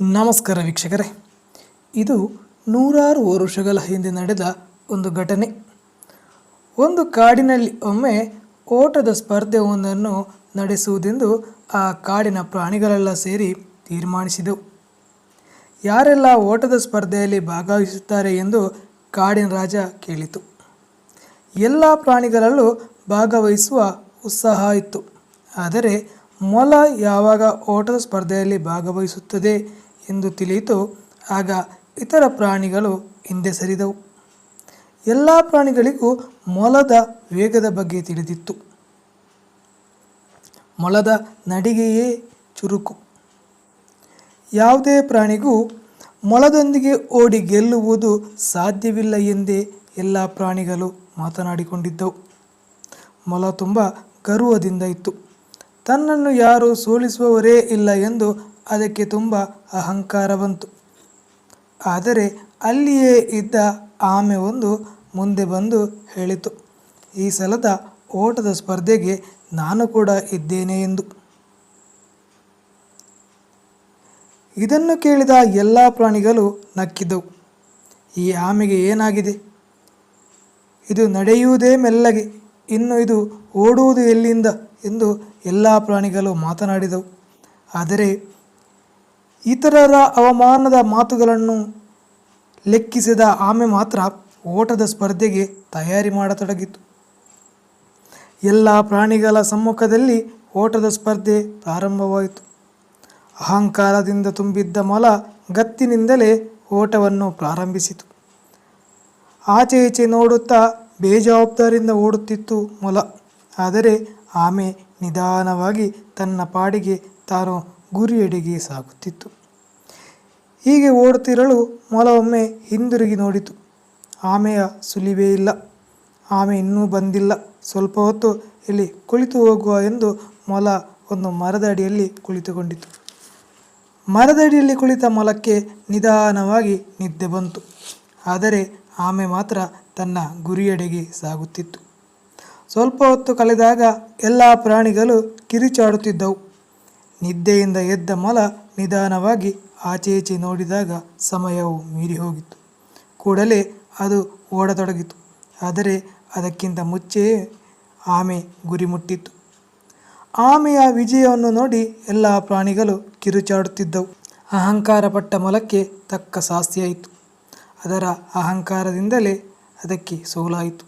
ನಮಸ್ಕಾರ ವೀಕ್ಷಕರೇ. ಇದು ನೂರಾರು ವರುಷಗಳ ಹಿಂದೆ ನಡೆದ ಒಂದು ಘಟನೆ. ಒಂದು ಕಾಡಿನಲ್ಲಿ ಒಮ್ಮೆ ಓಟದ ಸ್ಪರ್ಧೆ ಒಂದನ್ನು ನಡೆಸುವುದೆಂದು ಆ ಕಾಡಿನ ಪ್ರಾಣಿಗಳೆಲ್ಲ ಸೇರಿ ತೀರ್ಮಾನಿಸಿದವು. ಯಾರೆಲ್ಲ ಓಟದ ಸ್ಪರ್ಧೆಯಲ್ಲಿ ಭಾಗವಹಿಸುತ್ತಾರೆ ಎಂದು ಕಾಡಿನ ರಾಜ ಕೇಳಿತು. ಎಲ್ಲ ಪ್ರಾಣಿಗಳಲ್ಲೂ ಭಾಗವಹಿಸುವ ಉತ್ಸಾಹ ಇತ್ತು. ಆದರೆ ಮೊಲ ಯಾವಾಗ ಓಟದ ಸ್ಪರ್ಧೆಯಲ್ಲಿ ಭಾಗವಹಿಸುತ್ತದೆ ಎಂದು ತಿಳಿಯಿತು. ಆಗ ಇತರ ಪ್ರಾಣಿಗಳು ಹಿಂದೆ ಸರಿದವು. ಎಲ್ಲ ಪ್ರಾಣಿಗಳಿಗೂ ಮೊಲದ ವೇಗದ ಬಗ್ಗೆ ತಿಳಿದಿತ್ತು. ಮೊಲದ ನಡಿಗೆಯೇ ಚುರುಕು. ಯಾವುದೇ ಪ್ರಾಣಿಗೂ ಮೊಲದೊಂದಿಗೆ ಓಡಿ ಗೆಲ್ಲುವುದು ಸಾಧ್ಯವಿಲ್ಲ ಎಂದೇ ಎಲ್ಲ ಪ್ರಾಣಿಗಳು ಮಾತನಾಡಿಕೊಂಡಿದ್ದವು. ಮೊಲ ತುಂಬ ಗರ್ವದಿಂದ ಇತ್ತು. ತನ್ನನ್ನು ಯಾರೂ ಸೋಲಿಸುವವರೇ ಇಲ್ಲ ಎಂದು ಅದಕ್ಕೆ ತುಂಬ ಅಹಂಕಾರ ಬಂತು. ಆದರೆ ಅಲ್ಲಿಯೇ ಇದ್ದ ಆಮೆ ಒಂದು ಮುಂದೆ ಬಂದು ಹೇಳಿತು, ಈ ಸಲದ ಓಟದ ಸ್ಪರ್ಧೆಗೆ ನಾನು ಕೂಡ ಇದ್ದೇನೆ ಎಂದು. ಇದನ್ನು ಕೇಳಿದ ಎಲ್ಲ ಪ್ರಾಣಿಗಳು ನಕ್ಕಿದ್ದವು ಈ ಆಮೆಗೆ ಏನಾಗಿದೆ? ಇದು ನಡೆಯುವುದೇ ಮೆಲ್ಲಗೆ, ಇನ್ನು ಇದು ಓಡುವುದು ಎಲ್ಲಿಂದ? ಎಂದು ಎಲ್ಲ ಪ್ರಾಣಿಗಳು ಮಾತನಾಡಿದವು. ಆದರೆ ಇತರರ ಅವಮಾನದ ಮಾತುಗಳನ್ನು ಲೆಕ್ಕಿಸಿದ ಆಮೆ ಮಾತ್ರ ಓಟದ ಸ್ಪರ್ಧೆಗೆ ತಯಾರಿ ಮಾಡತೊಡಗಿತು. ಎಲ್ಲ ಪ್ರಾಣಿಗಳ ಸಮ್ಮುಖದಲ್ಲಿ ಓಟದ ಸ್ಪರ್ಧೆ ಪ್ರಾರಂಭವಾಯಿತು. ಅಹಂಕಾರದಿಂದ ತುಂಬಿದ್ದ ಮೊಲ ಗತ್ತಿನಿಂದಲೇ ಓಟವನ್ನು ಪ್ರಾರಂಭಿಸಿತು. ಆಚೆ ಈಚೆ ನೋಡುತ್ತಾ ಬೇಜವಾಬ್ದಾರಿಯಿಂದ ಓಡುತ್ತಿತ್ತು ಮೊಲ. ಆದರೆ ಆಮೆ ನಿಧಾನವಾಗಿ ತನ್ನ ಪಾಡಿಗೆ ತಾನು ಗುರಿಯೆಡೆಗೆ ಸಾಗುತ್ತಿತ್ತು. ಹೀಗೆ ಓಡುತ್ತಿರಲು ಮೊಲವೊಮ್ಮೆ ಹಿಂದಿರುಗಿ ನೋಡಿತು. ಆಮೆಯ ಸುಲಿವೇ ಇಲ್ಲ. ಆಮೆ ಇನ್ನೂ ಬಂದಿಲ್ಲ. ಸ್ವಲ್ಪ ಹೊತ್ತು ಇಲ್ಲಿ ಕುಳಿತು ಹೋಗುವ ಎಂದು ಮೊಲ ಒಂದು ಮರದ ಅಡಿಯಲ್ಲಿ ಕುಳಿತುಕೊಂಡಿತು. ಮರದಡಿಯಲ್ಲಿ ಕುಳಿತ ಮೊಲಕ್ಕೆ ನಿಧಾನವಾಗಿ ನಿದ್ದೆ ಬಂತು. ಆದರೆ ಆಮೆ ಮಾತ್ರ ತನ್ನ ಗುರಿಯೆಡೆಗೆ ಸಾಗುತ್ತಿತ್ತು. ಸ್ವಲ್ಪ ಹೊತ್ತು ಕಳೆದಾಗ ಎಲ್ಲ ಪ್ರಾಣಿಗಳು ಕಿರಿಚಾಡುತ್ತಿದ್ದವು. ನಿದ್ದೆಯಿಂದ ಎದ್ದ ಮಲ ನಿಧಾನವಾಗಿ ಆಚೆ ಈಚೆ ನೋಡಿದಾಗ ಸಮಯವು ಮೀರಿ ಹೋಗಿತ್ತು ಕೂಡಲೇ ಅದು ಓಡತೊಡಗಿತು. ಆದರೆ ಅದಕ್ಕಿಂತ ಮುಂಚೆಯೇ ಆಮೆ ಗುರಿ ಮುಟ್ಟಿತ್ತು ಆಮೆಯ ವಿಜಯವನ್ನು ನೋಡಿ ಎಲ್ಲ ಪ್ರಾಣಿಗಳು ಕಿರುಚಾಡುತ್ತಿದ್ದವು. ಅಹಂಕಾರ ಪಟ್ಟ ಮೊಲಕ್ಕೆ ತಕ್ಕ ಶಾಸ್ತಿಯಾಯಿತು. ಅದರ ಅಹಂಕಾರದಿಂದಲೇ ಅದಕ್ಕೆ ಸೋಲಾಯಿತು.